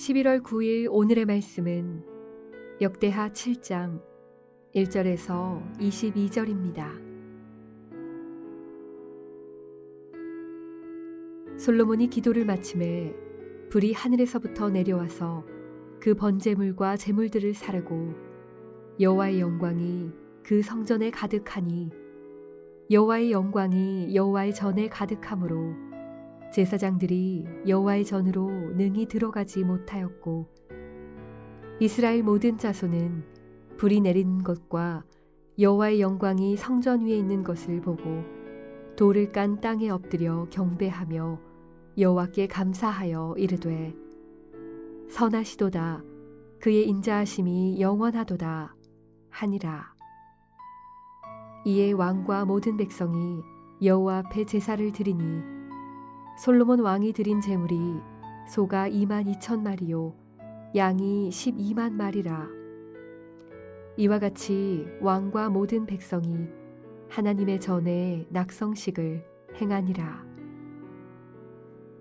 11월 9일 오늘의 말씀은 역대하 7장 1절에서 22절입니다. 솔로몬이 기도를 마침에 불이 하늘에서부터 내려와서 그 번제물과 제물들을 사르고 여호와의 영광이 그 성전에 가득하니 여호와의 영광이 여호와의 전에 가득하므로 제사장들이 여호와의 전으로 능히 들어가지 못하였고 이스라엘 모든 자손은 불이 내리는 것과 여호와의 영광이 성전 위에 있는 것을 보고 돌을 깐 땅에 엎드려 경배하며 여호와께 감사하여 이르되 선하시도다. 그의 인자하심이 영원하도다 하니라. 이에 왕과 모든 백성이 여호와 앞에 제사를 드리니 솔로몬 왕이 드린 제물이 소가 2만 2천 마리요 양이 12만 마리라. 이와 같이 왕과 모든 백성이 하나님의 전에 낙성식을 행하니라.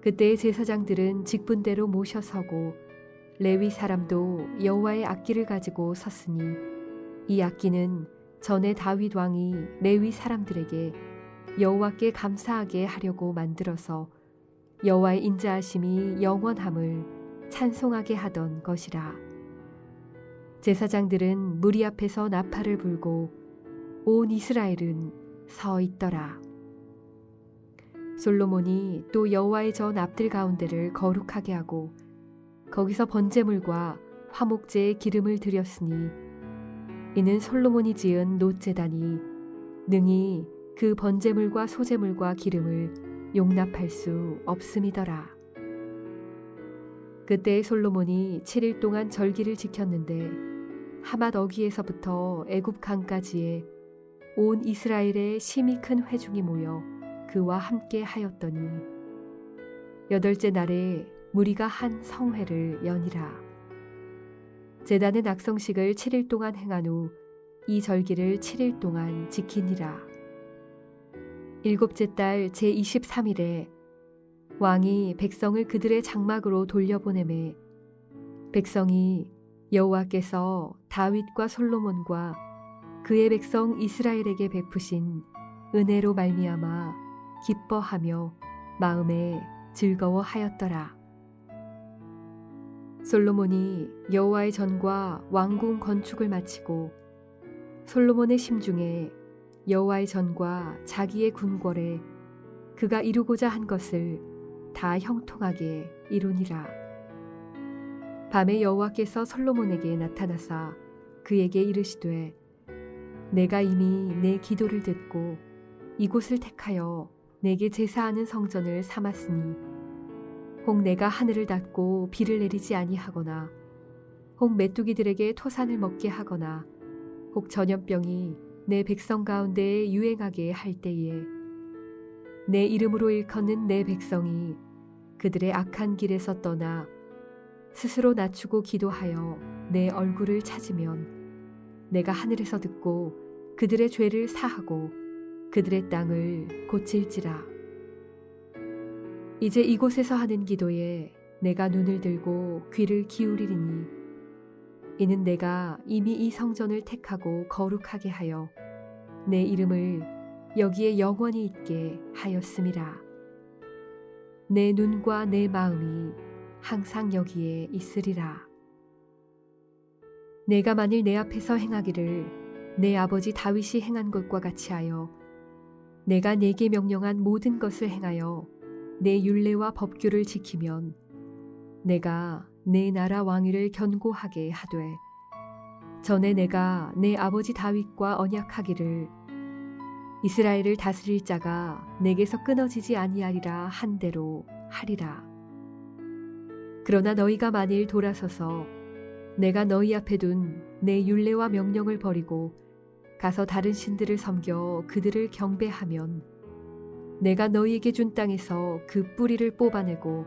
그때의 제사장들은 직분대로 모셔서고 레위 사람도 여호와의 악기를 가지고 섰으니 이 악기는 전에 다윗 왕이 레위 사람들에게 여호와께 감사하게 하려고 만들어서 여호와의 인자하심이 영원함을 찬송하게 하던 것이라. 제사장들은 무리 앞에서 나팔을 불고 온 이스라엘은 서 있더라. 솔로몬이 또 여호와의 전 앞들 가운데를 거룩하게 하고 거기서 번제물과 화목제의 기름을 드렸으니 이는 솔로몬이 지은 노제단이 능히 그 번제물과 소제물과 기름을 용납할 수 없음이더라. 그때 솔로몬이 7일 동안 절기를 지켰는데 하맛 어기에서부터 애굽 강까지에 온 이스라엘의 심히 큰 회중이 모여 그와 함께 하였더니 여덟째 날에 무리가 한 성회를 연이라. 제단의 낙성식을 7일 동안 행한 후 이 절기를 7일 동안 지키니라. 일곱째 달 제23일에 왕이 백성을 그들의 장막으로 돌려보내매 백성이 여호와께서 다윗과 솔로몬과 그의 백성 이스라엘에게 베푸신 은혜로 말미암아 기뻐하며 마음에 즐거워하였더라. 솔로몬이 여호와의 전과 왕궁 건축을 마치고 솔로몬의 심중에 여호와의 전과 자기의 궁궐에 그가 이루고자 한 것을 다 형통하게 이루니라. 밤에 여호와께서 솔로몬에게 나타나사 그에게 이르시되 내가 이미 내 기도를 듣고 이곳을 택하여 내게 제사하는 성전을 삼았으니 혹 내가 하늘을 닫고 비를 내리지 아니하거나 혹 메뚜기들에게 토산을 먹게 하거나 혹 전염병이 내 백성 가운데에 유행하게 할 때에 내 이름으로 일컫는 내 백성이 그들의 악한 길에서 떠나 스스로 낮추고 기도하여 내 얼굴을 찾으면 내가 하늘에서 듣고 그들의 죄를 사하고 그들의 땅을 고칠지라. 이제 이곳에서 하는 기도에 내가 눈을 들고 귀를 기울이리니 이는 내가 이미 이 성전을 택하고 거룩하게 하여 내 이름을 여기에 영원히 있게 하였음이라. 내 눈과 내 마음이 항상 여기에 있으리라. 내가 만일 내 앞에서 행하기를 내 아버지 다윗이 행한 것과 같이 하여 내가 내게 명령한 모든 것을 행하여 내 율례와 법규를 지키면 내가 내 나라 왕위를 견고하게 하되 전에 내가 내 아버지 다윗과 언약하기를 이스라엘을 다스릴 자가 내게서 끊어지지 아니하리라 한 대로 하리라. 그러나 너희가 만일 돌아서서 내가 너희 앞에 둔 내 율례와 명령을 버리고 가서 다른 신들을 섬겨 그들을 경배하면 내가 너희에게 준 땅에서 그 뿌리를 뽑아내고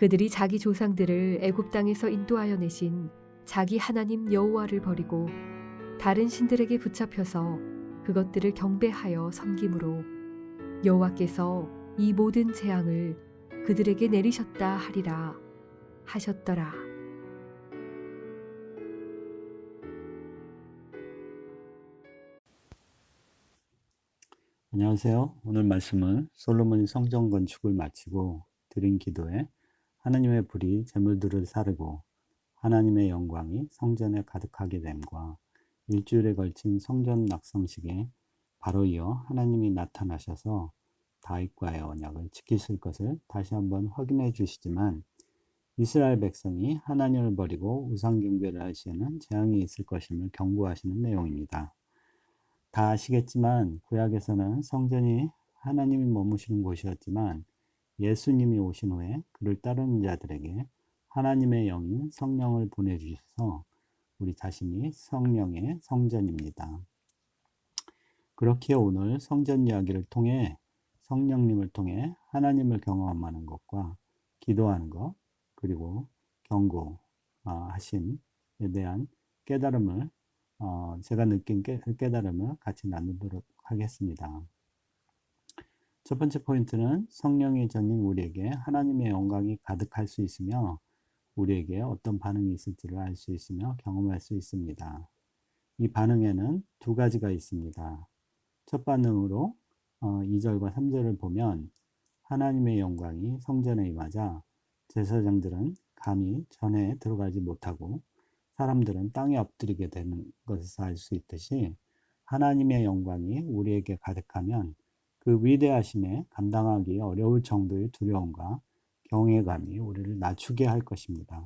그들이 자기 조상들을 애굽 땅에서 인도하여 내신 자기 하나님 여호와를 버리고 다른 신들에게 붙잡혀서 그것들을 경배하여 섬김으로 여호와께서 이 모든 재앙을 그들에게 내리셨다 하리라 하셨더라. 안녕하세요. 오늘 말씀은 솔로몬이 성전 건축을 마치고 드린 기도에 하나님의 불이 재물들을 사르고 하나님의 영광이 성전에 가득하게 됨과 일주일에 걸친 성전 낙성식에 바로 이어 하나님이 나타나셔서 다윗과의 언약을 지키실 것을 다시 한번 확인해 주시지만 이스라엘 백성이 하나님을 버리고 우상 경배를 할 시에는 재앙이 있을 것임을 경고하시는 내용입니다. 다 아시겠지만 구약에서는 성전이 하나님이 머무시는 곳이었지만 예수님이 오신 후에 그를 따르는 자들에게 하나님의 영인 성령을 보내주셔서 우리 자신이 성령의 성전입니다. 그렇게 오늘 성전 이야기를 통해 성령님을 통해 하나님을 경험하는 것과 기도하는 것 그리고 경고하심에 대한 깨달음을 어, 제가 느낀 깨, 깨달음을 같이 나누도록 하겠습니다. 첫 번째 포인트는 성령의 전인 우리에게 하나님의 영광이 가득할 수 있으며 우리에게 어떤 반응이 있을지를 알 수 있으며 경험할 수 있습니다. 이 반응에는 두 가지가 있습니다. 첫 반응으로 어, 2절과 3절을 보면 하나님의 영광이 성전에 임하자 제사장들은 감히 전에 들어가지 못하고 사람들은 땅에 엎드리게 되는 것을 알 수 있듯이 하나님의 영광이 우리에게 가득하면 그 위대하심에 감당하기 어려울 정도의 두려움과 경외감이 우리를 낮추게 할 것입니다.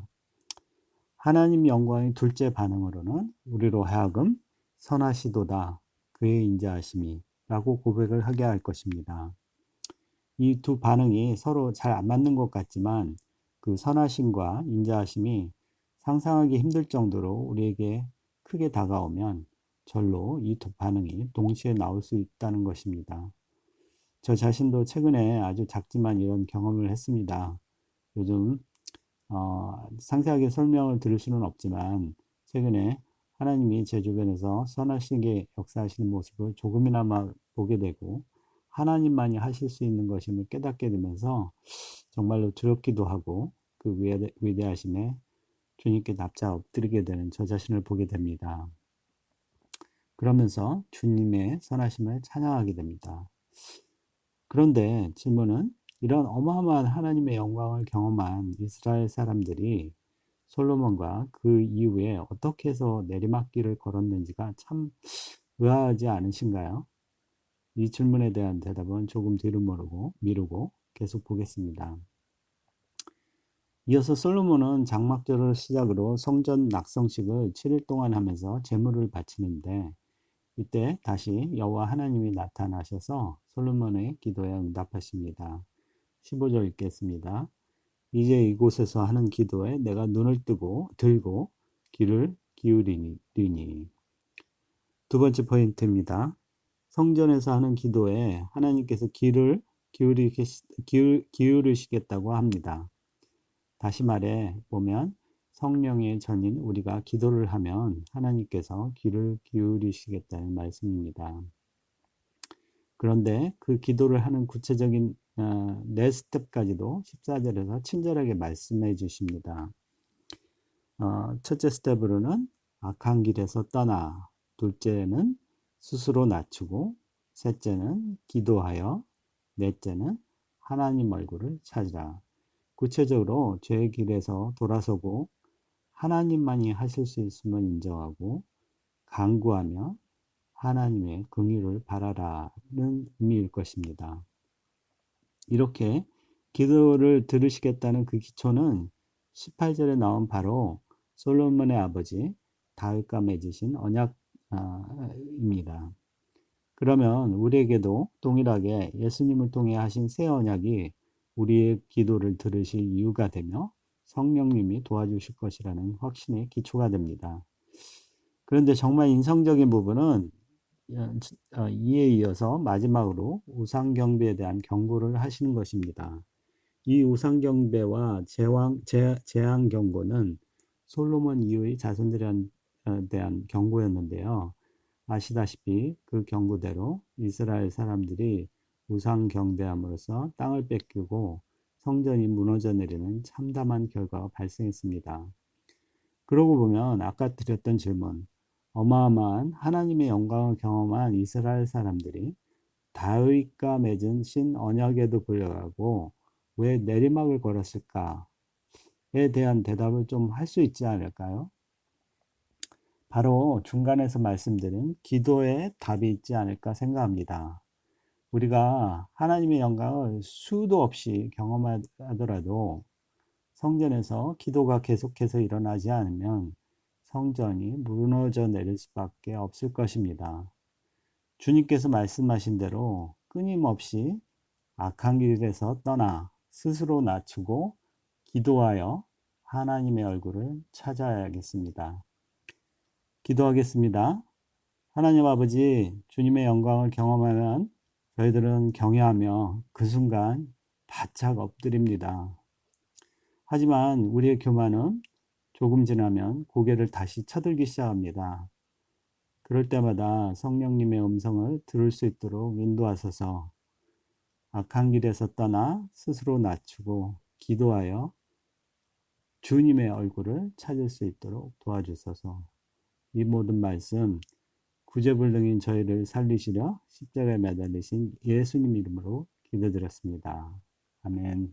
하나님 영광의 둘째 반응으로는 우리로 하여금 선하시도다 그의 인자하심이 라고 고백을 하게 할 것입니다. 이 두 반응이 서로 잘 안 맞는 것 같지만 그 선하심과 인자하심이 상상하기 힘들 정도로 우리에게 크게 다가오면 절로 이 두 반응이 동시에 나올 수 있다는 것입니다. 저 자신도 최근에 아주 작지만 이런 경험을 했습니다. 요즘 어, 상세하게 설명을 들을 수는 없지만 최근에 하나님이 제 주변에서 선하시게 역사하시는 모습을 조금이나마 보게 되고 하나님만이 하실 수 있는 것임을 깨닫게 되면서 정말로 두렵기도 하고 그 위대하심에 주님께 납작 엎드리게 되는 저 자신을 보게 됩니다. 그러면서 주님의 선하심을 찬양하게 됩니다. 그런데 질문은 이런 어마어마한 하나님의 영광을 경험한 이스라엘 사람들이 솔로몬과 그 이후에 어떻게 해서 내리막길을 걸었는지가 참 의아하지 않으신가요? 이 질문에 대한 대답은 조금 뒤로 모르고 미루고 계속 보겠습니다. 이어서 솔로몬은 장막절을 시작으로 성전 낙성식을 7일 동안 하면서 제물을 바치는데 이때 다시 여호와 하나님이 나타나셔서 솔로몬의 기도에 응답하십니다. 15절 읽겠습니다. 이제 이곳에서 하는 기도에 내가 눈을 뜨고 들고 귀를 기울이니 두 번째 포인트입니다. 성전에서 하는 기도에 하나님께서 귀를 기울이시겠다고 합니다. 다시 말해 보면 성령의 전인 우리가 기도를 하면 하나님께서 귀를 기울이시겠다는 말씀입니다. 그런데 그 기도를 하는 구체적인 어, 네 스텝까지도 14절에서 친절하게 말씀해 주십니다. 어, 첫째 스텝으로는 악한 길에서 떠나, 둘째는 스스로 낮추고, 셋째는 기도하여, 넷째는 하나님 얼굴을 찾으라. 구체적으로 죄의 길에서 돌아서고 하나님만이 하실 수 있음을 인정하고 강구하며 하나님의 긍휼을 바라라는 의미일 것입니다. 이렇게 기도를 들으시겠다는 그 기초는 18절에 나온 바로 솔로몬의 아버지 다윗과 맺으신 언약입니다. 그러면 우리에게도 동일하게 예수님을 통해 하신 새 언약이 우리의 기도를 들으실 이유가 되며 성령님이 도와주실 것이라는 확신의 기초가 됩니다. 그런데 정말 인성적인 부분은 이에 이어서 마지막으로 우상경배에 대한 경고를 하시는 것입니다. 이 우상경배와 재앙경고는 솔로몬 이후의 자손들에 대한 경고였는데요. 아시다시피 그 경고대로 이스라엘 사람들이 우상 경배함으로써 땅을 뺏기고 성전이 무너져 내리는 참담한 결과가 발생했습니다. 그러고 보면 아까 드렸던 질문, 어마어마한 하나님의 영광을 경험한 이스라엘 사람들이 다윗과 맺은 신 언약에도 불려가고 왜 내리막을 걸었을까에 대한 대답을 좀 할 수 있지 않을까요? 바로 중간에서 말씀드린 기도에 답이 있지 않을까 생각합니다. 우리가 하나님의 영광을 수도 없이 경험하더라도 성전에서 기도가 계속해서 일어나지 않으면 성전이 무너져 내릴 수밖에 없을 것입니다. 주님께서 말씀하신 대로 끊임없이 악한 길에서 떠나 스스로 낮추고 기도하여 하나님의 얼굴을 찾아야겠습니다. 기도하겠습니다. 하나님 아버지, 주님의 영광을 경험하면 저희들은 경외하며 그 순간 바짝 엎드립니다. 하지만 우리의 교만은 조금 지나면 고개를 다시 쳐들기 시작합니다. 그럴 때마다 성령님의 음성을 들을 수 있도록 인도하소서 악한 길에서 떠나 스스로 낮추고 기도하여 주님의 얼굴을 찾을 수 있도록 도와주소서. 이 모든 말씀 구제불능인 저희를 살리시려 십자가에 매달리신 예수님 이름으로 기도드렸습니다. 아멘.